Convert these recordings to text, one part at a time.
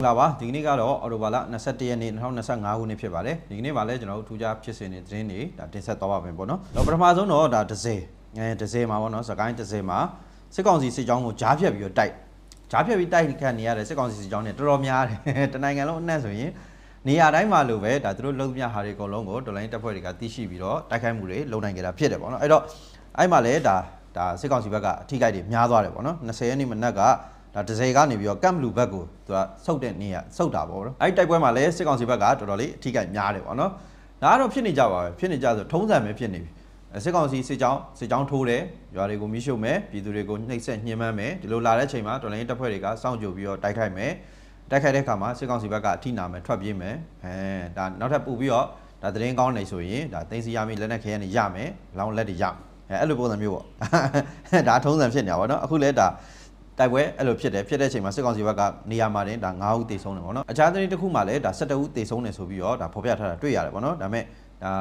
မင်္ဂလာပါဒီကနေ့ကတော့အော်တိုဘာလ21ရက်နေ့2025ခုနှစ်ဖြစ်ပါတယ်ဒီကနေ့မှာလည်းကျွန်တော်တို့ထူးခြားဖြစ်စဉ်တွေသတင်းတွေဒါတင်ဆက်သွားပါမယ်ပေါ့နော်တော့ပထမဆုံးတော့ဒါဒဇယ်အဲဒဇယ်မှာပေါ့နော်စကိုင်းဒဇယ်မှာစစ်ကောင်စီစစ်ကြောင်းကိုကြားဖြတ်ပြီးတော့တိုက်ကြားဖြတ်ပြီးတိုက်ခတ်နေရတဲ့စစ်ကောင်စီစစ်ကြောင်းတွေတော်တော်များတယ်တနိုင်ငံလုံးအနှံ့ဆိုရင်နေရာတိုင်းမှာလို့ပဲဒါသူတို့လုံမြဟာတွေအကုန်လုံးကိုဒေါ်လာတပ်ဖွဲ့တွေကသိရှိပြီးတော့တိုက်ခိုက်မှုတွေလုပ်နိုင်ကြတာဖြစ်တယ်ပေါ့နော်အဲ့တော့အဲ့မှာလည်းဒါဒါစစ်ကောင်စီဘက်ကအထိကိတွေများသွားတယ်ပေါ့နော်20ရက်နေ့မနက်က ဒါဒဇယ်ကနေပြီးတော့ကမ်ဘလူဘက်ကိုသူကဆုတ်တဲ့နေရဆုတ်တာပေါ့နော်အဲ့ဒီတိုက်ပွဲမှာလည်းစစ်ကောင်စီဘက်ကတော်တော်လေးအထိကိများတယ်ပေါ့နော်ဒါကတော့ဖြစ်နေကြပါပဲဖြစ်နေကြဆိုထုံးစံပဲဖြစ်နေပြီအဲ့စစ်ကောင်စီစစ်ကြောင်းစစ်ကြောင်းထိုးတယ်ရွာတွေကိုမိရှုမယ်ပြည်သူတွေကိုနှိပ်စက်ညှဉ်းပန်းမယ်ဒီလိုလာတဲ့ချိန်မှာတော်လိုင်းတပ်ဖွဲ့တွေကစောင့်ကြိုပြီးတော့တိုက်ခိုက်မယ်တိုက်ခိုက်တဲ့အခါမှာစစ်ကောင်စီဘက်ကအထိနာမယ်ထွက်ပြေးမယ်အဲဒါနောက်ထပ်ပို့ပြီးတော့ဒါသတင်းကောင်းနေဆိုရင်ဒါသိမ်းစီရမိလက်နက်ခဲရနေရမယ်လောင်းလက်တွေရမယ်အဲအဲ့လိုပုံစံမျိုးပေါ့ဒါထုံးစံဖြစ်နေတာပေါ့နော်အခုလဲဒါ တိုက်ပွဲအဲ့လိုဖြစ်တယ်ဖြစ်တဲ့အချိန်မှာစစ်ကောင်စီဘက်ကနေရာမှာတင်ဒါ9ဦးတေဆုံးတယ်ပေါ့နော်အခြားသတင်းတစ်ခုမှလည်းဒါ12ဦးတေဆုံးတယ်ဆိုပြီးတော့ဒါဖော်ပြထားတာတွေ့ရတယ်ပေါ့နော်ဒါပေမဲ့ဒါ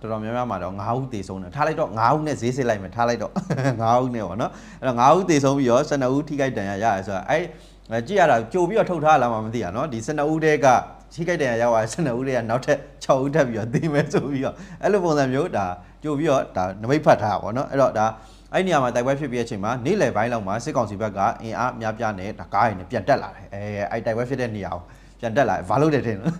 တော်တော်များများမှာတော့9ဦးတေဆုံးတယ်ထားလိုက်တော့9ဦးနဲ့ဈေးစစ်လိုက်မယ်ထားလိုက်တော့9ဦးနဲ့ပေါ့နော်အဲ့တော့9ဦးတေဆုံးပြီးတော့12ဦးထိခိုက်ဒဏ်ရာရတယ်ဆိုတာအဲ့အဲ့ကြည့်ရတာကြိုပြီးတော့ထုတ်ထားလာမှမသိရနော်ဒီ12ဦးတည်းကထိခိုက်ဒဏ်ရာရောက်သွား12ဦးတည်းကနောက်ထပ်6ဦးထပ်ပြီးတော့သိမယ်ဆိုပြီးတော့အဲ့လိုပုံစံမျိုးဒါကြိုပြီးတော့ဒါနမိတ်ဖတ်ထားတာပေါ့နော်အဲ့တော့ဒါ အဲ့ဒီနေရာမှာတိုက်ပွဲဖြစ်ပြီးတဲ့အချိန်မှာနေ့လယ်ပိုင်းလောက်မှာစစ်ကောင်စီဘက်ကအင်အားအများပြားနဲ့ဒါကားရည်နဲ့ပြန်တက်လာတယ်အဲအဲ့တိုက်ပွဲဖြစ်တဲ့နေရာကိုပြန်တက်လာတယ်ဘာလို့လဲထင်လို့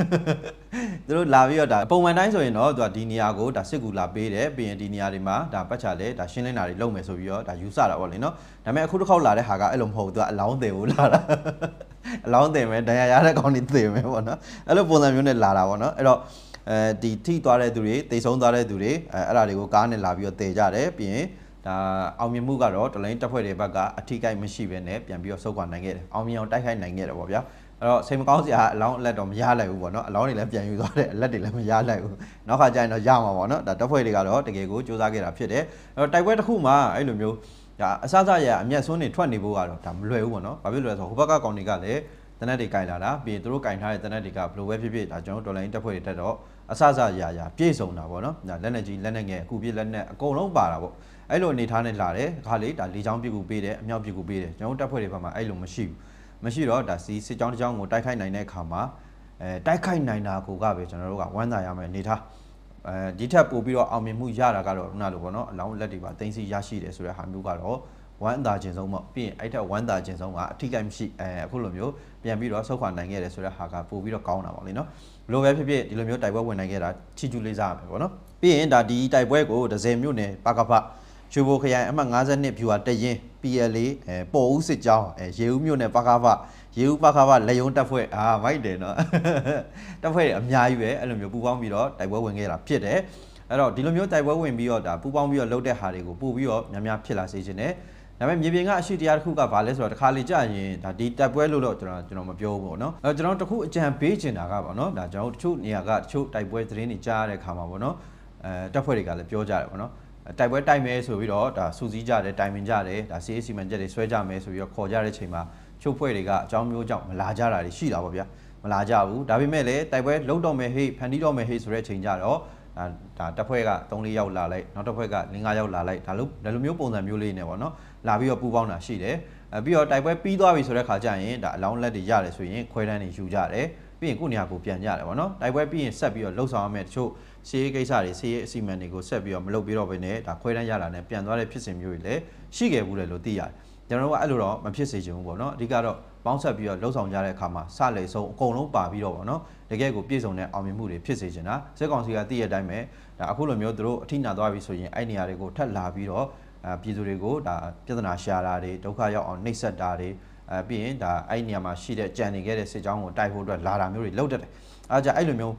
သူတို့လာပြီးတော့ဒါပုံမှန်တိုင်းဆိုရင်တော့သူကဒီနေရာကိုဒါစစ်ကူလာပေးတယ်ပြီးရင်ဒီနေရာတွေမှာဒါပတ်ချလဲဒါရှင်းလင်းတာတွေလုပ်မယ်ဆိုပြီးတော့ဒါယူဆတာပေါ့လေနော်ဒါပေမဲ့အခုတစ်ခေါက်လာတဲ့ဟာကအဲ့လိုမဟုတ်ဘူးသူကအလောင်းတယ်ကိုလာတာအလောင်းတယ်မယ်ဒဏ်ရာရတဲ့ကောင်တွေသိမယ်ပေါ့နော်အဲ့လိုပုံစံမျိုးနဲ့လာတာပေါ့နော်အဲ့တော့အဲဒီထိသွားတဲ့သူတွေတိတ်ဆုံးသွားတဲ့သူတွေအဲအဲ့ဒါတွေကိုကားနဲ့လာပြီးတော့တည်ကြတယ်ပြီးရင် ဒါအောင်မြင်မှုကတော့တလိုင်းတက်ဖွဲ့တွေဘက်ကအထိကိမရှိဘဲနဲ့ပြန်ပြီးတော့ဆုတ်ခွာနိုင်ခဲ့တယ်အောင်မြင်အောင်တိုက်ခိုက်နိုင်ခဲ့တယ်ပေါ့ဗျာအဲ့တော့စိတ်မကောင်းစရာအလောင်းအလက်တော့မရလိုက်ဘူးပေါ့နော်အလောင်းတွေလည်းပြန်ယူသွားတယ်အလက်တွေလည်းမရလိုက်ဘူးနောက်ခါကျရင်တော့ရမှာပေါ့နော်ဒါတက်ဖွဲ့တွေကတော့တကယ်ကိုစူးစမ်းခဲ့တာဖြစ်တယ်အဲ့တော့တိုက်ပွဲတစ်ခုမှာအဲ့လိုမျိုးဒါအစစရအမျက်စွန်းတွေထွက်နေဖို့ကတော့ဒါမလွယ်ဘူးပေါ့နော်ဘာဖြစ်လို့လဲဆိုတော့ဟိုဘက်ကကောင်တွေကလည်းတနက်တွေကင်လာတာပြီးရင်သူတို့ကင်ထားတဲ့တနက်တွေကဘလိုပဲဖြစ်ဖြစ်ဒါကျွန်တော်ဒေါ်လာရင်းတက်ဖွဲ့တွေတက်တော့အစစရရပြည့်စုံတာပေါ့နော်ဒါလက်နက်ကြီးလက်နက်ငယ်အခုပြည့်လက်နက်အကုန်လုံးပါတာပေါ့ အဲ့လိုအနေထားနဲ့လာတယ်ခါလေးဒါလေးချောင်းပြကူပေးတယ်အမြောက်ပြကူပေးတယ်ကျွန်တော်တို့တပ်ဖွဲ့တွေဘက်မှာအဲ့လိုမရှိဘူးမရှိတော့ဒါစီစစ်ကြောင်းတစ်ကြောင်းကိုတိုက်ခိုက်နိုင်တဲ့အခါမှာအဲတိုက်ခိုက်နိုင်တာကိုကပဲကျွန်တော်တို့ကဝမ်းသာရမယ်အနေထားအဲဒီထက်ပို့ပြီးတော့အောင်မြင်မှုရတာကတော့ခုနလိုပေါ့နော်အလောင်းလက်တွေပါတင်စီရရှိတယ်ဆိုတဲ့ဟာမျိုးကတော့ဝမ်းသာခြင်းဆုံးပေါ့ပြီးရင်အဲ့ထက်ဝမ်းသာခြင်းဆုံးကအထိကိမရှိအဲအခုလိုမျိုးပြန်ပြီးတော့ဆုတ်ခွာနိုင်ခဲ့တယ်ဆိုတဲ့ဟာကပို့ပြီးတော့ကောင်းတာပေါ့လေနော်ဘလိုပဲဖြစ်ဖြစ်ဒီလိုမျိုးတိုက်ပွဲဝင်နိုင်ခဲ့တာချီကျူးလေးစားရမယ်ပေါ့နော်ပြီးရင်ဒါဒီတိုက်ပွဲကိုဒဇယ်မြို့နယ်ပကဖ ရွှေဘိုခရိုင်အမှတ်52ဖြူဟာတရင် PLA အဲပေါ်ဦးစစ်ကြောင်းအဲရေဦးမြို့နယ်ပကားဖရေဦးပကားဖလက်ယုံတက်ဖွဲ့အာမိုက်တယ်နော်တက်ဖွဲ့တွေအများကြီးပဲအဲ့လိုမျိုးပူပေါင်းပြီးတော့တိုက်ပွဲဝင်ခဲ့တာဖြစ်တယ်အဲ့တော့ဒီလိုမျိုးတိုက်ပွဲဝင်ပြီးတော့ဒါပူပေါင်းပြီးတော့လှုပ်တဲ့ဟာတွေကိုပို့ပြီးတော့များများဖြစ်လာစေချင်တယ်ဒါပေမဲ့မြေပြင်ကအရှိတရားတစ်ခုကဘာလဲဆိုတော့တစ်ခါလေကြာရင်ဒါဒီတက်ပွဲလို့တော့ကျွန်တော်ကျွန်တော်မပြောဘူးပေါ့နော်အဲ့တော့ကျွန်တော်တခုအကြံပေးချင်တာကပေါ့နော်ဒါကျွန်တော်တို့တချို့နေရာကတချို့တိုက်ပွဲသတင်းတွေကြားရတဲ့ခါမှာပေါ့နော်အဲတက်ဖွဲ့တွေကလည်းပြောကြတယ်ပေါ့နော် တိုက်ပွဲတိုက်မယ်ဆိုပြီးတော့ဒါစူးစီးကြတယ်တိုင်ပင်ကြတယ်ဒါ CAC မှန်ချက်တွေဆွဲကြမယ်ဆိုပြီးတော့ခေါ်ကြတဲ့ချိန်မှာချုပ်ဖွဲ့တွေကအကြောင်းမျိုးကြောင့်မလာကြတာတွေရှိတာပေါ့ဗျာမလာကြဘူးဒါပေမဲ့လည်းတိုက်ပွဲလုံးတော့မယ်ဟေးဖန်တီးတော့မယ်ဟေးဆိုတဲ့ချိန်ကြတော့ဒါဒါတစ်ဖွဲ့က3-4ယောက်လာလိုက်နောက်တစ်ဖွဲ့က5-6ယောက်လာလိုက်ဒါလိုဒါလိုမျိုးပုံစံမျိုးလေးနေပေါ့နော်လာပြီးတော့ပူပေါင်းတာရှိတယ်အဲပြီးတော့တိုက်ပွဲပြီးသွားပြီဆိုတဲ့ခါကျရင်ဒါအလောင်းလက်တွေရတယ်ဆိုရင်ခွဲတန်းတွေယူကြတယ်ပြီးရင်ကိုနေရာကိုပြန်ကြတယ်ပေါ့နော်တိုက်ပွဲပြီးရင်ဆက်ပြီးတော့လှုပ်ဆောင်ရမယ်တချို့ စီးရေးကိစ္စတွေစီးရေးအစီအမံတွေကိုဆက်ပြီးတော့မလုပ်ပြီးတော့ဘဲနဲ့ဒါခွဲတန်းရလာနဲ့ပြန်သွားတဲ့ဖြစ်စဉ်မျိုးတွေလည်းရှိခဲ့ဘူးလေလို့သိရတယ်ကျွန်တော်တို့ကအဲ့လိုတော့မဖြစ်စေချင်ဘူးပေါ့နော်အဓိကတော့ပေါင်းဆက်ပြီးတော့လှုပ်ဆောင်ကြတဲ့အခါမှာစလေဆုံးအကုန်လုံးပါပြီးတော့ပေါ့နော်တကယ်ကိုပြည့်စုံတဲ့အောင်မြင်မှုတွေဖြစ်စေချင်တာစစ်ကောင်စီကသိရတဲ့အတိုင်းပဲဒါအခုလိုမျိုးသူတို့အထိနာသွားပြီဆိုရင်အဲ့နေရာတွေကိုထပ်လာပြီးတော့အာပြည်သူတွေကိုဒါပြဿနာရှာတာတွေဒုက္ခရောက်အောင်နှိပ်စက်တာတွေအဲပြီးရင်ဒါအဲ့နေရာမှာရှိတဲ့ကြံနေခဲ့တဲ့စစ်ကြောင်းကိုတိုက်ဖို့အတွက်လာတာမျိုးတွေလုပ်တတ်တယ်အဲကြအဲ့လိုမျိုး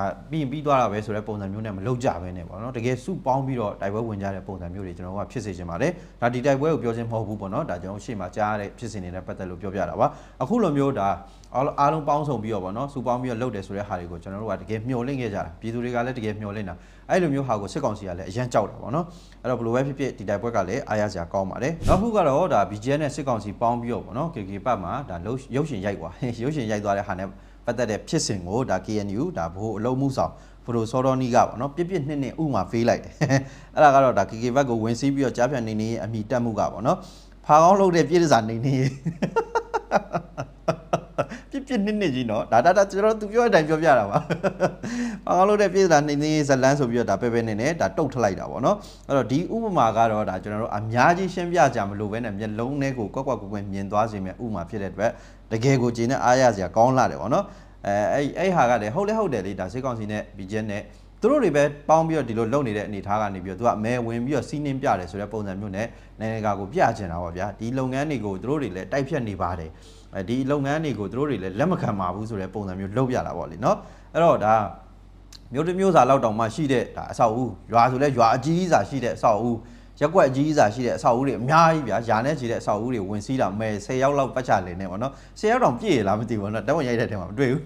ဒါပြီးရင်ပြီးသွားတာပဲဆိုတဲ့ပုံစံမျိုးနဲ့မလုပ်ကြဘဲနဲ့ပေါ့နော်တကယ်စုပေါင်းပြီးတော့တိုက်ပွဲဝင်ကြတဲ့ပုံစံမျိုးတွေကျွန်တော်တို့ကဖြစ်စေချင်ပါတယ်ဒါဒီတိုက်ပွဲကိုပြောချင်မဟုတ်ဘူးပေါ့နော်ဒါကျွန်တော်ရှေ့မှာကြားရတဲ့ဖြစ်စဉ်တွေနဲ့ပတ်သက်လို့ပြောပြတာပါအခုလိုမျိုးဒါအားလုံးအားလုံးပေါင်းစုံပြီးတော့ပေါ့နော်စုပေါင်းပြီးတော့လုပ်တယ်ဆိုတဲ့ဟာတွေကိုကျွန်တော်တို့ကတကယ်မျှော်လင့်ခဲ့ကြတာပြည်သူတွေကလည်းတကယ်မျှော်လင့်တာအဲ့လိုမျိုးဟာကိုစစ်ကောင်စီကလည်းအရန်ကြောက်တာပေါ့နော်အဲ့တော့ဘယ်လိုပဲဖြစ်ဖြစ်ဒီတိုက်ပွဲကလည်းအားရစရာကောင်းပါတယ်နောက်ခုကတော့ဒါ BGN နဲ့စစ်ကောင်စီပေါင်းပြီးတော့ပေါ့နော် KK ပတ်မှာဒါရုပ်ရှင်ရိုက်သွားရုပ်ရှင်ရိုက်သွားတဲ့ဟာနဲ့ ပတ်သက်တဲ့ဖြစ်စဉ်ကိုဒါ KNU ဒါဘိုးအလုံးမှုဆောင်ဖရိုစောတော်နီကပေါ့နော်ပြစ်ပြစ်နှစ်နှစ်ဥမာဖေးလိုက်တယ်အဲ့ဒါကတော့ဒါ KK ဘက်ကိုဝင်စီးပြီးတော့ကြားဖြတ်နေနေအမိတက်မှုကပေါ့နော်ဖာကောင်းလုပ်တဲ့ပြည်စာနေနေပြပြစ်နစ်နစ်ကြီးနော်ဒါဒါဒါကျွန်တော်သူပြောတဲ့အတိုင်းပြောပြတာပါ ဘာကောင်းလို့တဲ့ပြည်သားနေနေဇလန်းဆိုပြီးတော့ဒါပဲပဲနေနေဒါတုတ်ထလိုက်တာပေါ့နော်အဲ့တော့ဒီဥပမာကတော့ဒါကျွန်တော်တို့အများကြီးရှင်းပြကြမလို့ပဲနဲ့မျက်လုံးထဲကိုကွက်ကွက်ကွက်ကွက်မြင်သွားစေမယ့်ဥပမာဖြစ်တဲ့အတွက်တကယ်ကိုဂျင်းနဲ့အားရစရာကောင်းလာတယ်ပေါ့နော်အဲအဲ့အဲ့ဟာကလည်းဟုတ်လဲဟုတ်တယ်လေဒါစိတ်ကောင်းစီနဲ့ဘီဂျက်နဲ့သူတို့တွေပဲပေါင်းပြီးတော့ဒီလိုလုပ်နေတဲ့အနေအထားကနေပြီးတော့သူကမဲဝင်ပြီးတော့စီးနှင်းပြတယ်ဆိုတဲ့ပုံစံမျိုးနဲ့နိုင်ငံတကာကိုပြချင်တာပါဗျာဒီလုပ်ငန်းတွေကိုသူတို့တွေလည်းတိုက်ဖြတ်နေပါတယ်အဲဒီလုပ်ငန်းတွေကိုသူတို့တွေလည်းလက်မခံပါဘူးဆိုတဲ့ပုံစံမျိုးလုပ်ပြတာပေါ့လေနော်အဲ့တော့ဒါ မျိုးတစ်မျိုးစာလောက်တောင်မှရှိတဲ့ဒါအဆောက်အဦရွာဆိုလဲရွာအကြီးကြီးစာရှိတဲ့အဆောက်အဦရက်ကွက်အကြီးကြီးစာရှိတဲ့အဆောက်အဦတွေအများကြီးဗျာယာနဲ့ချီတဲ့အဆောက်အဦတွေဝင်စီးတာမဲ10ယောက်လောက်ပတ်ချလည်နေပေါ့နော်10ယောက်တောင်ပြည့်ရလားမသိဘူးနော်တက်ဝင်ရိုက်တဲ့ထဲမှာမတွေ့ဘူး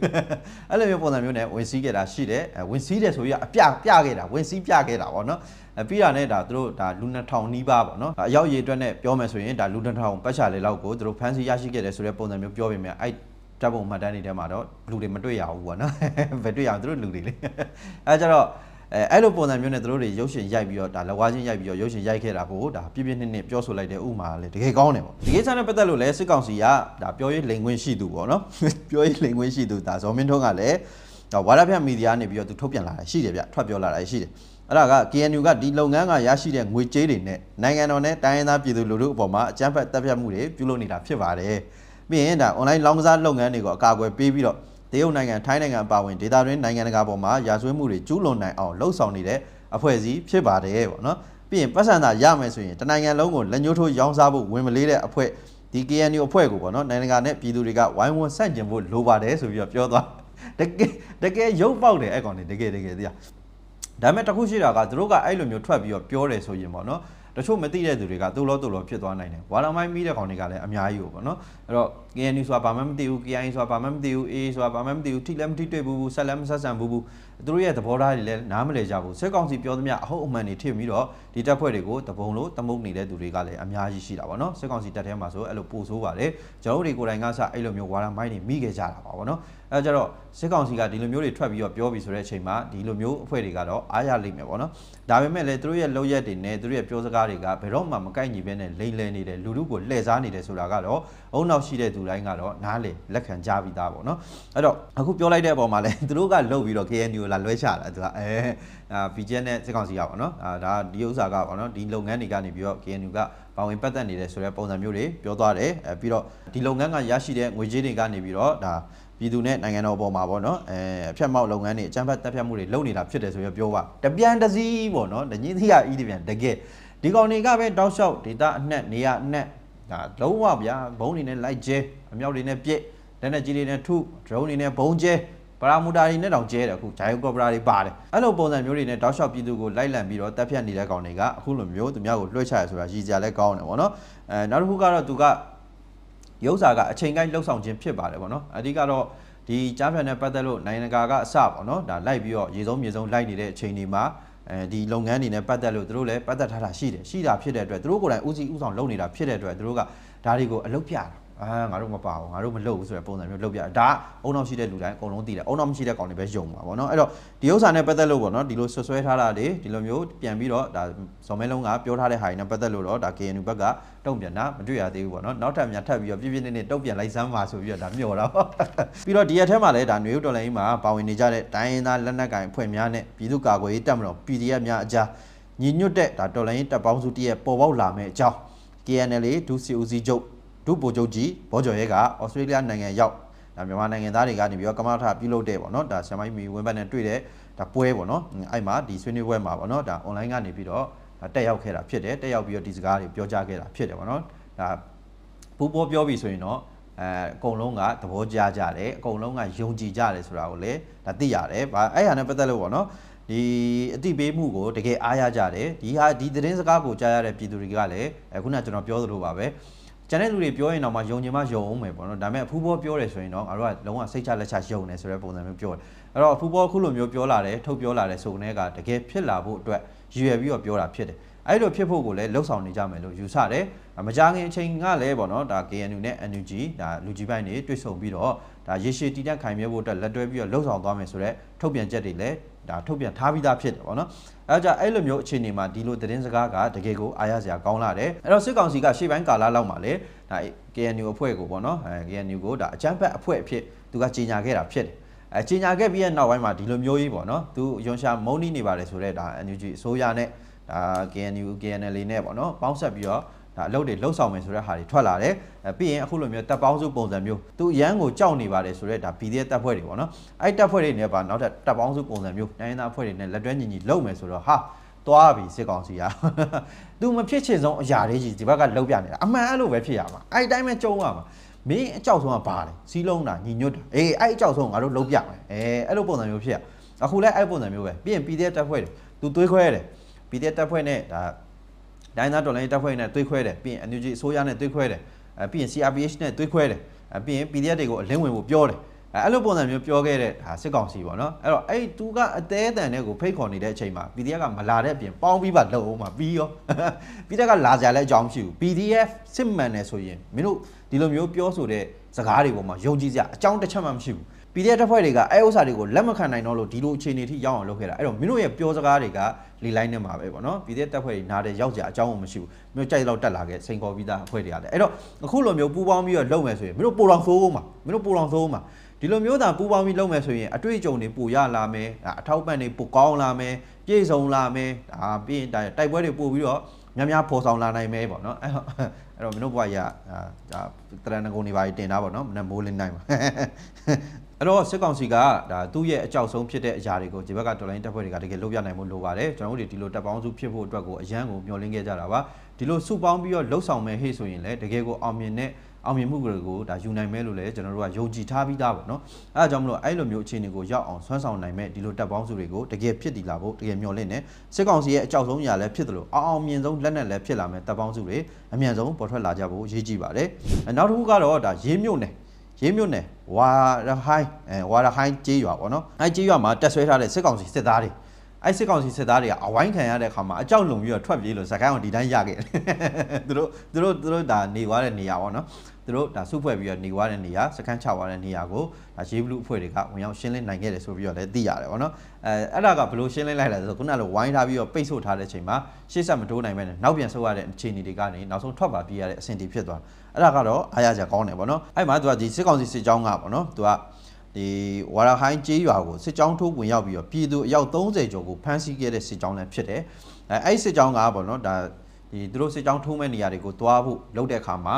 အဲ့လိုမျိုးပုံစံမျိုးနဲ့ဝင်စီးခဲ့တာရှိတယ်အဲဝင်စီးတယ်ဆိုရအပြပြခဲ့တာဝင်စီးပြခဲ့တာပေါ့နော်အဲပြီးတာနဲ့ဒါသူတို့ဒါလူ2000နီးပါးပေါ့နော်အရောက်ရည်အတွက်နဲ့ပြောမယ်ဆိုရင်ဒါလူ2000ပတ်ချလည်လောက်ကိုသူတို့ဖမ်းဆီးရရှိခဲ့တယ်ဆိုတဲ့ပုံစံမျိုးပြောပြမယ်အဲ့ တပ်ပုံမှတ်တမ်းတွေထဲမှာတော့လူတွေမတွေ့ရဘူးပေါ့နော်ဘယ်တွေ့ရအောင်သူတို့လူတွေလေအဲကြတော့အဲအဲ့လိုပုံစံမျိုးနဲ့သူတို့တွေရုပ်ရှင်ရိုက်ပြီးတော့ဒါလက်ဝါးချင်းရိုက်ပြီးတော့ရုပ်ရှင်ရိုက်ခဲ့တာကိုဒါပြည့်ပြည့်နှစ်နှစ်ပြောဆိုလိုက်တဲ့ဥမာလေတကယ်ကောင်းတယ်ပေါ့ဒီကိစ္စနဲ့ပတ်သက်လို့လည်းစစ်ကောင်စီကဒါပြောရေးလိန်ခွင့်ရှိသူပေါ့နော်ပြောရေးလိန်ခွင့်ရှိသူဒါဇော်မင်းထွန်းကလည်းဒါဝါရဖြတ်မီဒီယာနေပြီးတော့သူထုတ်ပြန်လာတာရှိတယ်ဗျထွက်ပြောလာတာရှိတယ်အဲ့ဒါက KNU ကဒီလုပ်ငန်းကရရှိတဲ့ငွေကြေးတွေနဲ့နိုင်ငံတော်နဲ့တိုင်းရင်းသားပြည်သူလူထုအပေါ်မှာအကြမ်းဖက်တပ်ဖြတ်မှုတွေပြုလုပ်နေတာဖြစ်ပါတယ် ပြီးရင်ဒါ online လောင်းကစားလုပ်ငန်းတွေကိုအကာအကွယ်ပေးပြီးတော့တရုတ်နိုင်ငံထိုင်းနိုင်ငံအပါအဝင်ဒေသတွင်းနိုင်ငံတကာပေါ်မှာရာဇဝတ်မှုတွေကျူးလွန်နိုင်အောင်လှုံ့ဆော်နေတဲ့အဖွဲ့အစည်းဖြစ်ပါတယ်ပေါ့နော်ပြီးရင်ပတ်စံသာရမယ်ဆိုရင်တနိုင်ငံလုံးကိုလက်ညှိုးထိုးရောင်းစားဖို့ဝင်မလေးတဲ့အဖွဲ့ဒီ KNU အဖွဲ့ကိုပေါ့နော်နိုင်ငံတကာနဲ့ပြည်သူတွေကဝိုင်းဝန်းဆန့်ကျင်ဖို့လိုပါတယ်ဆိုပြီးတော့ပြောသွားတကယ်တကယ်ရုပ်ပေါက်တယ်အဲ့ကောင်တွေတကယ်တကယ်သိရဒါပေမဲ့တခုရှိတာကသူတို့ကအဲ့လိုမျိုးထွက်ပြီးတော့ပြောတယ်ဆိုရင်ပေါ့နော် တချို့မသိတဲ့သူတွေကသူ့လောသူ့လောဖြစ်သွားနိုင်တယ်ဝါတော်မိုင်းမိတဲ့ကောင်တွေကလည်းအများကြီးကိုပေါ့နော်အဲ့တော့ KNU ဆိုတာဘာမှမသိဘူး KI ဆိုတာဘာမှမသိဘူး AA ဆိုတာဘာမှမသိဘူးထိလည်းမထိတွေ့ဘူးဆက်လည်းမဆက်ဆံဘူးဘူးသူတို့ရဲ့သဘောထားတွေလည်းနားမလည်ကြဘူးစစ်ကောင်စီပြောသမျှအဟုတ်အမှန်တွေထည့်ပြီးတော့ဒီတပ်ဖွဲ့တွေကိုတပုံလို့တမုတ်နေတဲ့သူတွေကလည်းအများကြီးရှိတာပေါ့နော်စစ်ကောင်စီတပ်ထဲမှာဆိုအဲ့လိုပို့ဆိုးပါတယ်ကျွန်တော်တို့တွေကိုယ်တိုင်ကစအဲ့လိုမျိုးဝါတော်မိုင်းတွေမိခဲ့ကြတာပါပေါ့နော် အဲကြတော့စစ်ကောင်စီကဒီလိုမျိုးတွေထွက်ပြီးတော့ပြောပြီးဆိုတဲ့အချိန်မှာဒီလိုမျိုးအဖွဲ့တွေကတော့အားရလိမ့်မယ်ပေါ့နော်ဒါပေမဲ့လည်းသူတို့ရဲ့လောက်ရက်တွေနဲ့သူတို့ရဲ့ပြောစကားတွေကဘယ်တော့မှမကိုက်ညီဘဲနဲ့လိမ့်လဲနေတယ်လူလူကိုလှည့်စားနေတယ်ဆိုတာကတော့အုံနောက်ရှိတဲ့သူတိုင်းကတော့နားလေလက်ခံကြပြီးသားပေါ့နော်အဲ့တော့အခုပြောလိုက်တဲ့အပေါ်မှာလည်းသူတို့ကလှုပ်ပြီးတော့ KNU ကိုလာလွှဲချတာသူကအဲ အာ BJN နဲ့စစ်ကောင်စီကပေါ့နော်အာဒါဒီဥစ္စာကပေါ့နော်ဒီလုပ်ငန်းတွေကနေပြီးတော့ KNU ကပါဝင်ပတ်သက်နေတယ်ဆိုတဲ့ပုံစံမျိုးတွေပြောသွားတယ်အဲပြီးတော့ဒီလုပ်ငန်းကရရှိတဲ့ငွေကြေးတွေကနေပြီးတော့ဒါပြည်သူနဲ့နိုင်ငံတော်အပေါ်မှာပေါ့နော်အဲအဖြတ်မောက်လုပ်ငန်းတွေအကြမ်းဖက်တပ်ဖြတ်မှုတွေလုပ်နေတာဖြစ်တယ်ဆိုရပြောပါတပြန်တစည်းပေါ့နော်ဒညင်းသီးရဤတပြန်တကယ်ဒီကောင်တွေကပဲတောက်လျှောက်ဒေတာအနှက်နေရအနှက်ဒါလုံးဝဗျာဘုံတွေနဲ့လိုက်ကျဲအမြောက်တွေနဲ့ပြစ်လက်နဲ့ကြီးတွေနဲ့ထု drone တွေနဲ့ဘုံကျဲ ပရာမူတာတွေနဲ့တောင်ကျဲတယ်အခုဂျိုင်ကော်ပရာတွေပါတယ်အဲ့လိုပုံစံမျိုးတွေနဲ့တောက်လျှောက်ပြည်သူကိုလိုက်လံပြီးတော့တပ်ဖြတ်နေတဲ့ကောင်တွေကအခုလိုမျိုးသူများကိုလွှဲချရဆိုတာရည်ကြလဲကောင်းတယ်ပေါ့နော်အဲနောက်တစ်ခုကတော့သူကရုပ်စာကအချိန်ကိုက်လှုပ်ဆောင်ခြင်းဖြစ်ပါတယ်ပေါ့နော်အဓိကတော့ဒီကြားဖြတ်နဲ့ပတ်သက်လို့နိုင်ငံတကာကအစပေါ့နော်ဒါလိုက်ပြီးတော့ရေဆုံးမြေဆုံးလိုက်နေတဲ့အချိန်ဒီမှာအဲဒီလုပ်ငန်းတွေနဲ့ပတ်သက်လို့သူတို့လည်းပတ်သက်ထားတာရှိတယ်ရှိတာဖြစ်တဲ့အတွက်သူတို့ကိုယ်တိုင်ဦးစီးဦးဆောင်လုပ်နေတာဖြစ်တဲ့အတွက်သူတို့ကဒါတွေကိုအလုပ်ပြတာ အာငါတို့မပါဘူးငါတို့မလုပ်ဘူးဆိုတဲ့ပုံစံမျိုးလုပ်ပြဒါအုံနောက်ရှိတဲ့လူတိုင်းအကုန်လုံးသိတယ်အုံနောက်မရှိတဲ့ကောင်တွေပဲယုံပါဗောနော်အဲ့တော့ဒီဥစ္စာနဲ့ပတ်သက်လို့ဗောနော်ဒီလိုဆွဆွဲထားတာတွေဒီလိုမျိုးပြန်ပြီးတော့ဒါဇော်မဲလုံးကပြောထားတဲ့ဟာတွေနဲ့ပတ်သက်လို့တော့ဒါ KNU ဘက်ကတုံ့ပြန်တာမတွေ့ရသေးဘူးဗောနော်နောက်ထပ်များထပ်ပြီးတော့ပြပြနေနေတုံ့ပြန်လိုက်စမ်းပါဆိုပြီးတော့ဒါမျှော်တာဗောပြီးတော့ဒီရက်ထဲမှာလည်းဒါနွေဦးတော်လိုင်းမှာပါဝင်နေကြတဲ့တိုင်းရင်းသားလက်နက်ကိုင်အဖွဲ့များနဲ့ပြည်သူ့ကာကွယ်ရေးတပ်မတော် PDF များအကြားညီညွတ်တဲ့ဒါတော်လိုင်းတပ်ပေါင်းစုတည်းရဲ့ပေါ်ပေါက်လာမယ့်အကြောင်း KNL ဒုစီဦးစီးချုပ် ဒုဗိုလ်ချုပ်ကြီးဘောကျော်ရဲကဩစတြေးလျနိုင်ငံရောက်ဒါမြန်မာနိုင်ငံသားတွေကနေပြီးတော့ကမ္ဘာထပြုလုပ်တဲ့ပေါ့နော်ဒါဆမ်မိုင်းမီဝင်းဘတ်နဲ့တွေ့တဲ့ဒါပွဲပေါ့နော်အဲ့မှာဒီဆွေးနွေးပွဲမှာပေါ့နော်ဒါ online ကနေပြီးတော့ဒါတက်ရောက်ခဲ့တာဖြစ်တယ်တက်ရောက်ပြီးတော့ဒီစကားတွေပြောကြားခဲ့တာဖြစ်တယ်ပေါ့နော်ဒါပူပေါ်ပြောပြီဆိုရင်တော့အဲအကုန်လုံးကသဘောကျကြတယ်အကုန်လုံးကယုံကြည်ကြတယ်ဆိုတာကိုလည်းဒါသိရတယ်ဗာအဲ့ဟာနဲ့ပတ်သက်လို့ပေါ့နော်ဒီအတိပေးမှုကိုတကယ်အားရကြတယ်ဒီဟာဒီသတင်းစကားကိုကြားရတဲ့ပြည်သူတွေကလည်းအခုနကကျွန်တော်ပြောသလိုပါပဲ ကျန်တဲ့လူတွေပြောရင်တော့မှယုံချင်မှယုံအောင်မယ်ပေါ့နော်ဒါပေမဲ့အဖူးဘောပြောတယ်ဆိုရင်တော့ငါတို့ကလုံးဝစိတ်ချလက်ချယုံတယ်ဆိုတဲ့ပုံစံမျိုးပြောတယ်အဲ့တော့အဖူးဘောအခုလိုမျိုးပြောလာတယ်ထုတ်ပြောလာတယ်ဆိုတဲ့ကတကယ်ဖြစ်လာဖို့အတွက်ရည်ရွယ်ပြီးတော့ပြောတာဖြစ်တယ် အဲ့လိုဖြစ်ဖို့ကိုလည်းလှုပ်ဆောင်နေကြမယ်လို့ယူဆတယ်မကြခင်အချိန်ကလည်းပေါ့နော်ဒါ KNU နဲ့ NUG ဒါလူကြီးပိုင်းတွေတွေ့ဆုံပြီးတော့ဒါရေရှည်တည်တံ့ခိုင်မြဲဖို့အတွက်လက်တွဲပြီးတော့လှုပ်ဆောင်သွားမယ်ဆိုတော့ထုတ်ပြန်ချက်တွေလည်းဒါထုတ်ပြန်ထားပြီးသားဖြစ်တယ်ပေါ့နော်အဲကြအဲ့လိုမျိုးအခြေအနေမှာဒီလိုသတင်းစကားကတကယ်ကိုအားရစရာကောင်းလာတယ်အဲ့တော့စစ်ကောင်စီကရှေ့ပိုင်းကာလလောက်မှာလေဒါ KNU အဖွဲ့ကိုပေါ့နော်အဲ KNU ကိုဒါအကြမ်းဖက်အဖွဲ့အဖြစ်သူကကြီးညာခဲ့တာဖြစ်တယ်အဲကြီးညာခဲ့ပြီးတဲ့နောက်ပိုင်းမှာဒီလိုမျိုးကြီးပေါ့နော်သူယွန်ရှာမုံနီနေပါတယ်ဆိုတော့ဒါ NUG အစိုးရနဲ့ ဒါ KNU KNL နဲ့ပေါ့နော်ပေါင်းဆက်ပြီးတော့ဒါအလုပ်တွေလှုပ်ဆောင်မယ်ဆိုတဲ့ဟာတွေထွက်လာတယ်အဲပြီးရင်အခုလိုမျိုးတပ်ပေါင်းစုပုံစံမျိုးသူရန်ကိုကြောက်နေပါတယ်ဆိုတော့ဒါ PDF တပ်ဖွဲ့တွေပေါ့နော်အဲ့တပ်ဖွဲ့တွေနဲ့ပါနောက်ထပ်တပ်ပေါင်းစုပုံစံမျိုးတိုင်းရင်းသားဖွဲ့တွေနဲ့လက်တွဲညီညီလုပ်မယ်ဆိုတော့ဟာသွားပြီစစ်ကောင်စီကသူမဖြစ်ချင်ဆုံးအရာတွေကြီးဒီဘက်ကလှုပ်ပြနေတာအမှန်အဲ့လိုပဲဖြစ်ရမှာအဲ့တိုင်းပဲကြုံရမှာမင်းအကြောက်ဆုံးကဘာလဲစီးလုံးတာညီညွတ်တာအေးအဲ့အကြောက်ဆုံးငါတို့လှုပ်ပြမယ်အဲအဲ့လိုပုံစံမျိုးဖြစ်ရအခုလဲအဲ့ပုံစံမျိုးပဲပြီးရင် PDF တပ်ဖွဲ့တွေသူသွေးခွဲတယ် PDF တပ်ဖွဲ့နဲ့ဒါဒိုင်းသားတော်လိုင်းတပ်ဖွဲ့နဲ့တွေးခွဲတယ်ပြီးရင် NUG အစိုးရနဲ့တွေးခွဲတယ်အဲပြီးရင် CRPH နဲ့တွေးခွဲတယ်အဲပြီးရင် PDF တွေကိုအလင်းဝင်ဖို့ပြောတယ်အဲအဲ့လိုပုံစံမျိုးပြောခဲ့တဲ့ဟာစစ်ကောင်စီပေါ့နော်အဲ့တော့အဲ့သူကအသေးအတန်တွေကိုဖိတ်ခေါ်နေတဲ့အချိန်မှာ PDF ကမလာတဲ့အပြင်ပေါင်းပြီးပါလုံအောင်မှာပြီးရော PDF ကလာကြလဲအကြောင်းမရှိဘူး PDF စစ်မှန်တယ်ဆိုရင်မင်းတို့ဒီလိုမျိုးပြောဆိုတဲ့စကားတွေပေါ်မှာယုံကြည်စရာအကြောင်းတစ်ချက်မှမရှိဘူး PDF တပ်ဖွဲ့တွေကအဲဥစ္စာတွေကိုလက်မခံနိုင်တော့လို့ဒီလိုအခြေအနေထိရောက်အောင်လုပ်ခဲ့တာအဲ့တော့မင်းတို့ရဲ့ပြောစကားတွေကလေလိုက်နေမှာပဲပေါ့နော် PDF တပ်ဖွဲ့တွေနားတဲ့ရောက်ကြအကြောင်းမှမရှိဘူးမျိုးကြိုက်တော့တက်လာခဲ့စိန်ခေါ်ပြီးသားအဖွဲ့တွေကလည်းအဲ့တော့အခုလိုမျိုးပူပေါင်းပြီးတော့လုပ်မယ်ဆိုရင်မင်းတို့ပိုတော်ဆိုးမှာမင်းတို့ပိုတော်ဆိုးမှာဒီလိုမျိုးသာပူပေါင်းပြီးလုပ်မယ်ဆိုရင်အတွေ့အကြုံတွေပိုရလာမယ်အထောက်ပံ့တွေပိုကောင်းလာမယ်ပြည့်စုံလာမယ်ဒါပြီးရင်တိုက်ပွဲတွေပို့ပြီးတော့များများပေါ်ဆောင်လာနိုင်မယ်ပေါ့နော်အဲ့တော့အဲ့တော့မင်းတို့ဘွားရဒါတရဏဂုံတွေပါတင်တာပေါ့နော်မနေ့မိုးလင်းနိုင်ပါ အဲ့တော့စစ်ကောင်စီကဒါသူ့ရဲ့အကြောက်ဆုံးဖြစ်တဲ့အရာတွေကိုဒီဘက်ကတော်လိုင်းတပ်ဖွဲ့တွေကတကယ်လုပ်ပြနိုင်မှုလိုပါတယ်ကျွန်တော်တို့ဒီလိုတပ်ပေါင်းစုဖြစ်ဖို့အတွက်ကိုအရန်ကိုမျှော်လင့်ခဲ့ကြတာပါဒီလိုစုပေါင်းပြီးတော့လှုပ်ဆောင်မယ်ဟေ့ဆိုရင်လည်းတကယ်ကိုအောင်မြင်တဲ့အောင်မြင်မှုတွေကိုဒါယူနိုင်မယ်လို့လည်းကျွန်တော်တို့ကယုံကြည်ထားပြီးသားပေါ့နော်အဲဒါကြောင့်မလို့အဲ့လိုမျိုးအခြေအနေကိုရောက်အောင်ဆွမ်းဆောင်နိုင်မဲ့ဒီလိုတပ်ပေါင်းစုတွေကိုတကယ်ဖြစ်တည်လာဖို့တကယ်မျှော်လင့်နေစစ်ကောင်စီရဲ့အကြောက်ဆုံးအရာလည်းဖြစ်တယ်လို့အောင်အောင်မြင်ဆုံးလက်နက်လည်းဖြစ်လာမဲ့တပ်ပေါင်းစုတွေအမြန်ဆုံးပေါ်ထွက်လာကြဖို့ရည်ကြည်ပါတယ်နောက်တစ်ခုကတော့ဒါရေးမြို့နယ် ရေးမြို့နယ်ဝါရဟိုင်းအဲဝါရဟိုင်းကျေးရွာပေါ့နော်အဲကျေးရွာမှာတက်ဆွဲထားတဲ့စစ်ကောင်စီစစ်သားတွေအဲ့စစ်ကောင်စီစစ်သားတွေကအဝိုင်းခံရတဲ့အခါမှာအကြောက်လုံပြီးတော့ထွက်ပြေးလို့ဇကိုင်းအောင်ဒီတိုင်းရခဲ့တယ်သူတို့သူတို့သူတို့ဒါနေသွားတဲ့နေရာပေါ့နော် သူတို့ဒါစုဖွဲ့ပြီးတော့နေသွားတဲ့နေရာစခန်းချသွားတဲ့နေရာကိုဒါရေးဘလူးအဖွဲ့တွေကဝင်ရောက်ရှင်းလင်းနိုင်ခဲ့တယ်ဆိုပြီးတော့လည်းသိရတယ်ပေါ့နော်အဲအဲ့ဒါကဘလို့ရှင်းလင်းလိုက်လဲဆိုတော့ခုနကလိုဝိုင်းထားပြီးတော့ပိတ်ဆို့ထားတဲ့အချိန်မှာရှေ့ဆက်မတိုးနိုင်မဲ့နောက်ပြန်ဆုတ်ရတဲ့အခြေအနေတွေကနေနောက်ဆုံးထွက်ပါပြေးရတဲ့အဆင့်တီဖြစ်သွားအဲ့ဒါကတော့အားရစရာကောင်းတယ်ပေါ့နော်အဲ့မှာသူကဒီစစ်ကောင်စီစစ်ကြောင်းကပေါ့နော်သူကဒီဝါရဟိုင်းကျေးရွာကိုစစ်ကြောင်းထိုးဝင်ရောက်ပြီးတော့ပြည်သူအယောက်30ကျော်ကိုဖမ်းဆီးခဲ့တဲ့စစ်ကြောင်းလည်းဖြစ်တယ်အဲအဲ့စစ်ကြောင်းကပေါ့နော်ဒါဒီသူတို့စစ်ကြောင်းထိုးမဲ့နေရာတွေကိုတွားဖို့လုပ်တဲ့အခါမှာ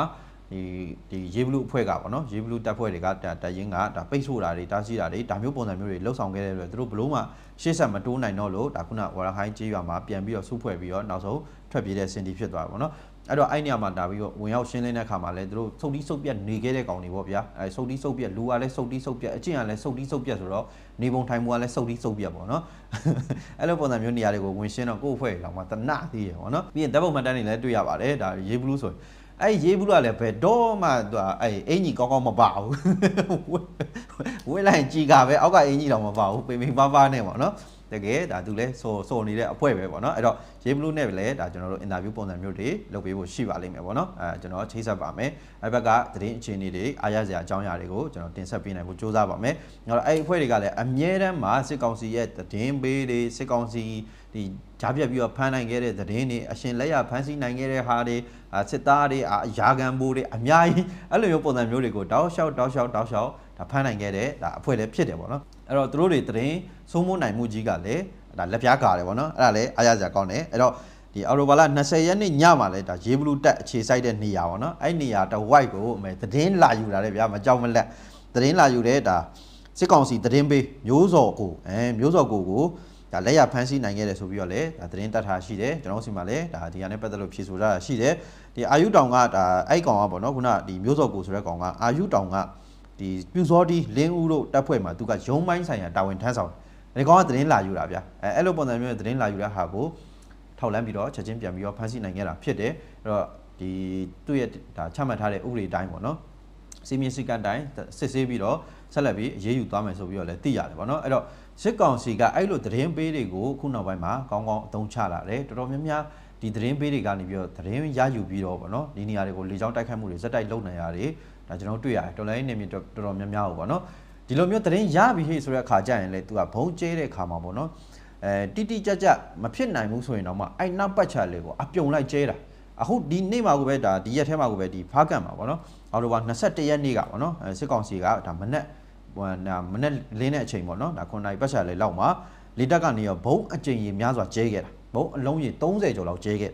ဒီဒီရေဘလူးအဖွဲ့ကပေါ့နော်ရေဘလူးတပ်ဖွဲ့တွေကတရင်ကဒါပိတ်ဆို့တာတွေတားဆီးတာတွေဒါမျိုးပုံစံမျိုးတွေလှုပ်ဆောင်ခဲ့တဲ့အတွက်သူတို့ဘလို့မှရှေ့ဆက်မတိုးနိုင်တော့လို့ဒါခုနဝါရဟိုင်းကျေးရွာမှာပြန်ပြီးတော့စုဖွဲ့ပြီးတော့နောက်ဆုံးထွက်ပြေးတဲ့စင်တီဖြစ်သွားတယ်ပေါ့နော်အဲ့တော့အဲ့နေရာမှာဒါပြီးတော့ဝင်ရောက်ရှင်းလင်းတဲ့အခါမှာလည်းသူတို့စုပ်တီးစုပ်ပြက်နေခဲ့တဲ့ကောင်တွေပေါ့ဗျာအဲစုပ်တီးစုပ်ပြက်လူကလည်းစုပ်တီးစုပ်ပြက်အကျင့်ကလည်းစုပ်တီးစုပ်ပြက်ဆိုတော့နေပုံထိုင်မှုကလည်းစုပ်တီးစုပ်ပြက်ပေါ့နော်အဲ့လိုပုံစံမျိုးနေရာတွေကိုဝင်ရှင်းတော့ကိုယ့်အဖွဲ့လောက်မှတနသေးရပေါ့နော်ပြီးရင်ဓာတ်ပုံမှတ်တမ်းတွေလည်းတွေ့ရပါတယ်ဒါရေဘလူးဆိုရင် အဲ့ရေးဘူးကလည်းဘယ်တော့မှသူအဲ့အင်ကြီးကောင်းကောင်းမပါဘူးဝဲလိုက်ကြီးကပဲအောက်ကအင်ကြီးတော့မပါဘူးပိန်ပိန်ပါးပါးနဲ့ပေါ့နော်တကယ်ဒါသူလဲစော်စော်နေတဲ့အဖွဲပဲပေါ့နော်အဲ့တော့ရေးဘလူးနဲ့လည်းဒါကျွန်တော်တို့အင်တာဗျူးပုံစံမျိုးတွေလုပ်ပေးဖို့ရှိပါလိမ့်မယ်ပေါ့နော်အဲကျွန်တော်ချိတ်ဆက်ပါမယ်အဲ့ဘက်ကသတင်းအခြေအနေတွေအားရစရာအကြောင်းအရာတွေကိုကျွန်တော်တင်ဆက်ပေးနိုင်ဖို့ကြိုးစားပါမယ်ငါတို့အဲ့အဖွဲတွေကလည်းအမြဲတမ်းမှာစစ်ကောင်စီရဲ့သတင်းပေးတွေစစ်ကောင်စီ ဒီကြားပြတ်ပြီးတော့ဖမ်းနိုင်ခဲ့တဲ့သတင်းတွေအရှင်လက်ရဖမ်းဆီးနိုင်ခဲ့တဲ့ဟာတွေစစ်သားတွေရာဂံဘိုးတွေအများကြီးအဲ့လိုမျိုးပုံစံမျိုးတွေကိုတောက်လျှောက်တောက်လျှောက်တောက်လျှောက်ဒါဖမ်းနိုင်ခဲ့တဲ့ဒါအဖွဲ့လည်းဖြစ်တယ်ပေါ့နော်အဲ့တော့သူတို့တွေသတင်းစိုးမိုးနိုင်မှုကြီးကလည်းဒါလက်ပြားကာတယ်ပေါ့နော်အဲ့ဒါလည်းအားရစရာကောင်းတယ်အဲ့တော့ဒီအော်တိုဘာလ20ရက်နေ့ညမှာလဲဒါရေဘလူးတက်အခြေစိုက်တဲ့နေရာပေါ့နော်အဲ့နေရာတဝိုက်ကိုအမေသတင်းလာယူတာလေဗျာမကြောက်မလက်သတင်းလာယူတဲ့ဒါစစ်ကောင်စီသတင်းပေးမျိုးစော်ကိုအဲမျိုးစော်ကိုကို ဒါလက်ရဖမ်းဆီးနိုင်ခဲ့တယ်ဆိုပြီးတော့လည်းဒါသတင်းတက်ထားရှိတယ်ကျွန်တော်စီမှာလည်းဒါဒီဟာနဲ့ပတ်သက်လို့ဖြေဆိုထားတာရှိတယ်ဒီအာယုတောင်ကဒါအဲ့ကောင်ကပေါ့နော်ခုနဒီမျိုးစော်ကိုဆိုတဲ့ကောင်ကအာယုတောင်ကဒီပြူစောတီလင်းဦးတို့တပ်ဖွဲ့မှာသူကရုံးပိုင်းဆိုင်ရာတာဝန်ထမ်းဆောင်တယ်ဒီကောင်ကသတင်းလာယူတာဗျာအဲအဲ့လိုပုံစံမျိုးနဲ့သတင်းလာယူတဲ့ဟာကိုထောက်လန်းပြီးတော့ချက်ချင်းပြန်ပြီးတော့ဖမ်းဆီးနိုင်ခဲ့တာဖြစ်တယ်အဲ့တော့ဒီသူ့ရဲ့ဒါချမှတ်ထားတဲ့ဥပဒေတိုင်းပေါ့နော်စီမင်းစည်းကမ်းတိုင်းစစ်ဆေးပြီးတော့ဆက်လက်ပြီးအရေးယူသွားမယ်ဆိုပြီးတော့လည်းသိရတယ်ပေါ့နော်အဲ့တော့ စစ်ကောင်စီကအဲ့လိုသတင်းပေးတွေကိုခုနောက်ပိုင်းမှာကောင်းကောင်းအသုံးချလာတယ်တော်တော်များများဒီသတင်းပေးတွေကနေပြီးတော့သတင်းရယူပြီးတော့ဗောနော်ဒီနေရာတွေကိုလေကြောင်းတိုက်ခိုက်မှုတွေဇက်တိုက်လုပ်နေရတယ်ဒါကျွန်တော်တို့တွေ့ရတယ်တော်လိုင်းနေမြေတော်တော်များများကိုဗောနော်ဒီလိုမျိုးသတင်းရပြီဟေ့ဆိုတဲ့အခါကျရင်လေ तू ကဘုံကျဲတဲ့အခါမှာဗောနော်အဲတိတိကျကျမဖြစ်နိုင်ဘူးဆိုရင်တော့မှအဲ့နောက်ပတ်ချလေးကိုအပြုံလိုက်ကျဲတာအခုဒီနေ့မှာကိုပဲဒါဒီရက်ထဲမှာကိုပဲဒီဖားကန်မှာဗောနော်အော်တိုဘာ21ရက်နေ့ကဗောနော်အဲစစ်ကောင်စီကဒါမနေ့ဟို နာမနေ့လင်းတဲ့အချိန်ဗောနော်ဒါ9နိုင်ပတ်ချလေးလောက်မှာလေတက်ကနေရောဘုံအကြိမ်ကြီးများစွာကျဲခဲ့တာဘုံအလုံးကြီး30ကျော်လောက်ကျဲခဲ့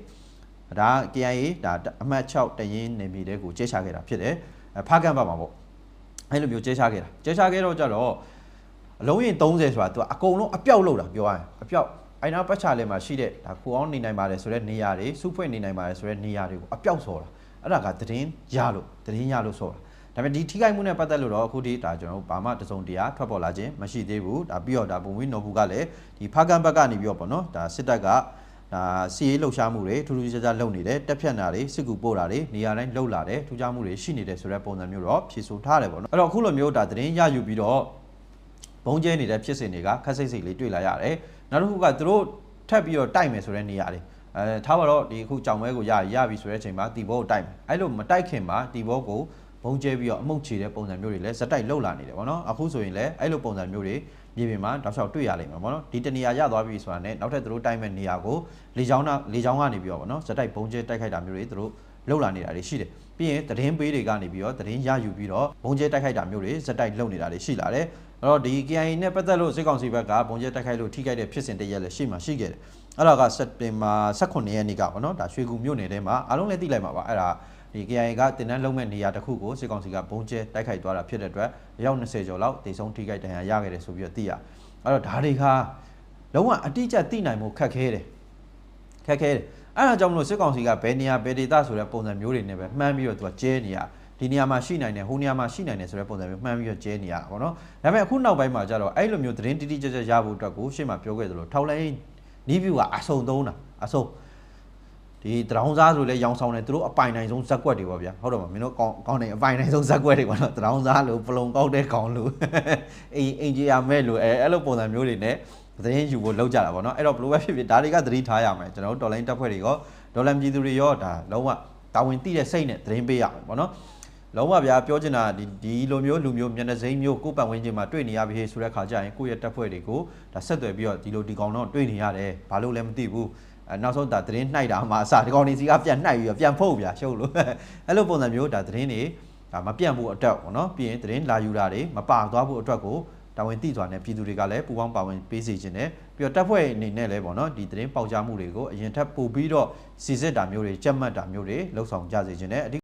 ဒါ KIA ဒါအမှတ်6တရင်နေပြည်တဲ့ကိုကျဲချခဲ့တာဖြစ်တယ်အဲဖားကန်ဘက်မှာဗောအဲ့လိုမျိုးကျဲချခဲ့တာကျဲချခဲ့တော့ကြတော့အလုံးရင်30ဆိုတာ तू အကုန်လုံးအပြောက်လောက်တာပြောရရင်အပြောက်အိုင်နာပတ်ချလဲမှာရှိတဲ့ဒါကိုအောင်နေနိုင်ပါတယ်ဆိုတဲ့နေရာတွေစုဖွဲ့နေနိုင်ပါတယ်ဆိုတဲ့နေရာတွေကိုအပြောက်ဆော်တာအဲ့ဒါကသတင်းရလို့သတင်းရလို့ဆော်တာ ဒါပေမဲ့ဒီထိခိုက်မှုနဲ့ပတ်သက်လို့တော့အခုဒီဒါကျွန်တော်တို့ဘာမှတစုံတရာထွက်ပေါ်လာခြင်းမရှိသေးဘူးဒါပြီးတော့ဒါပုံဝင်းနော်ဘူးကလည်းဒီဖားကန်ဘက်ကနေပြီးတော့ပေါ့နော်ဒါစစ်တပ်ကဒါစီရေးလှုပ်ရှားမှုတွေထူးထူးခြားခြားလုပ်နေတယ်တက်ဖြတ်တာတွေစစ်ကူပို့တာတွေနေရာတိုင်းလှုပ်လာတယ်ထူးခြားမှုတွေရှိနေတယ်ဆိုတဲ့ပုံစံမျိုးတော့ဖြေဆိုထားတယ်ပေါ့နော်အဲ့တော့အခုလိုမျိုးဒါသတင်းရယူပြီးတော့ဘုံကျဲနေတဲ့ဖြစ်စဉ်တွေကခက်စိတ်စိတ်လေးတွေ့လာရတယ်နောက်တစ်ခုကသူတို့ထပ်ပြီးတော့တိုက်မယ်ဆိုတဲ့နေရာတွေအဲထားပါတော့ဒီအခုကြောင်မဲကိုရရပြီဆိုတဲ့အချိန်မှာတီဘောကိုတိုက်မယ်အဲ့လိုမတိုက်ခင်မှာတီဘောကို ဘုံကျဲပြီးတော့အမှုန့်ချေတဲ့ပုံစံမျိုးတွေလည်းဇက်တိုက်လှုပ်လာနေတယ်ဗောနော်အခုဆိုရင်လည်းအဲ့လိုပုံစံမျိုးတွေမြေပြင်မှာတောက်လျှောက်တွေ့ရလိမ့်မယ်ဗောနော်ဒီတနေရာရသွားပြီဆိုတာနဲ့နောက်ထပ်သူတို့တိုက်မဲ့နေရာကိုလေချောင်းနာလေချောင်းကနေပြီးတော့ဗောနော်ဇက်တိုက်ဘုံကျဲတိုက်ခိုက်တာမျိုးတွေသူတို့လှုပ်လာနေတာတွေရှိတယ်ပြီးရင်သတင်းပေးတွေကနေပြီးတော့သတင်းရယူပြီးတော့ဘုံကျဲတိုက်ခိုက်တာမျိုးတွေဇက်တိုက်လှုပ်နေတာတွေရှိလာတယ်အဲ့တော့ဒီ KIA နဲ့ပတ်သက်လို့စစ်ကောင်စီဘက်ကဘုံကျဲတိုက်ခိုက်လို့ထိခိုက်တဲ့ဖြစ်စဉ်တရက်လည်းရှိမှရှိခဲ့တယ်။အဲ့ဒါကစက်တင်ဘာ18ရက်နေ့ကပေါ့နော်ဒါရွှေကူမြို့နယ်ထဲမှာအားလုံးလည်းသိလိုက်မှာပါအဲ့ဒါ ဒီ KIA ကတင်တန်းလုံးမဲ့နေရာတစ်ခုကိုစစ်ကောင်စီကဘုံကျဲတိုက်ခိုက်သွားတာဖြစ်တဲ့အတွက်အယောက်20ကျော်လောက်တိတ်ဆုံးထိခိုက်ဒဏ်ရာရခဲ့တယ်ဆိုပြီးတော့သိရ။အဲ့တော့ဒါတွေကလုံးဝအတိအကျသိနိုင်မှုခက်ခဲတယ်ခက်ခဲတယ်အဲ့ဒါကြောင့်မလို့စစ်ကောင်စီကဘယ်နေရာဘယ်ဒေသဆိုတဲ့ပုံစံမျိုးတွေနဲ့ပဲမှန်းပြီးတော့သူကကျဲနေရဒီနေရာမှာရှိနိုင်တယ်ဟိုနေရာမှာရှိနိုင်တယ်ဆိုတဲ့ပုံစံမျိုးမှန်းပြီးတော့ကျဲနေရတာပေါ့နော်ဒါပေမဲ့အခုနောက်ပိုင်းမှာကျတော့အဲ့လိုမျိုးသတင်းတိတိကျကျရဖို့အတွက်ကိုရှေ့မှာပြောခဲ့သလိုထောက်လိုင်းနီးဗျူကအဆုံသုံးတာအဆုံ ဒီတရောင်းစားဆိုလဲရောင်ဆောင်တယ်သူတို့အပိုင်နိုင်ဆုံးဇက်ကွက်တွေပေါ့ဗျာဟုတ်တော့မမင်းတို့ကောင်းကောင်းနေအပိုင်နိုင်ဆုံးဇက်ကွက်တွေပေါ့နော်တရောင်းစားလို့ပလုံကောက်တဲ့ကောင်လို့အင်အင်ဂျီယာမဲ့လို့အဲအဲ့လိုပုံစံမျိုးတွေနဲ့သတင်းယူဖို့လောက်ကြတာပေါ့နော်အဲ့တော့ဘလိုပဲဖြစ်ဖြစ်ဒါတွေကသတိထားရမယ်ကျွန်တော်တို့တော်လိုင်းတက်ဖွဲ့တွေရောဒေါ်လာပြည်သူတွေရောဒါလုံးဝတာဝန်သိတဲ့စိတ်နဲ့သတင်းပေးရမယ်ပေါ့နော်လုံးဝဗျာပြောချင်တာဒီဒီလိုမျိုးလူမျိုးမျက်နှာစိမ်းမျိုးကိုယ်ပတ်ဝန်းကျင်မှာတွေ့နေရပြီဆိုတဲ့ခါကျရင်ကိုယ့်ရဲ့တက်ဖွဲ့တွေကိုဒါဆက်သွယ်ပြီးတော့ဒီလိုဒီကောင်တော့တွေ့နေရတယ်ဘာလို့လဲမသိဘူးအဲ နောက်ဆုံးဒါသတင်းနှိုက်တာမှအစဒီကောင်တွေစီကပြန်နှိုက်ပြီးတော့ပြန်ဖုတ်ဗျာရှုပ်လို့အဲ့လိုပုံစံမျိုးဒါသတင်းတွေဒါမပြန့်ဖို့အတွက်ပေါ့နော်ပြီးရင်သတင်းလာယူတာတွေမပါသွားဖို့အတွက်ကိုတာဝန်သိစွာနဲ့ပြည်သူတွေကလည်းပူပေါင်းပါဝင်ပေးစီခြင်းနဲ့ပြီးတော့တပ်ဖွဲ့အနေနဲ့လည်းပေါ့နော်ဒီသတင်းပေါက်ကြားမှုတွေကိုအရင်ထပ်ပို့ပြီးတော့စီစစ်တာမျိုးတွေကြက်မှတ်တာမျိုးတွေလှုပ်ဆောင်ကြစေခြင်းနဲ့အဓိ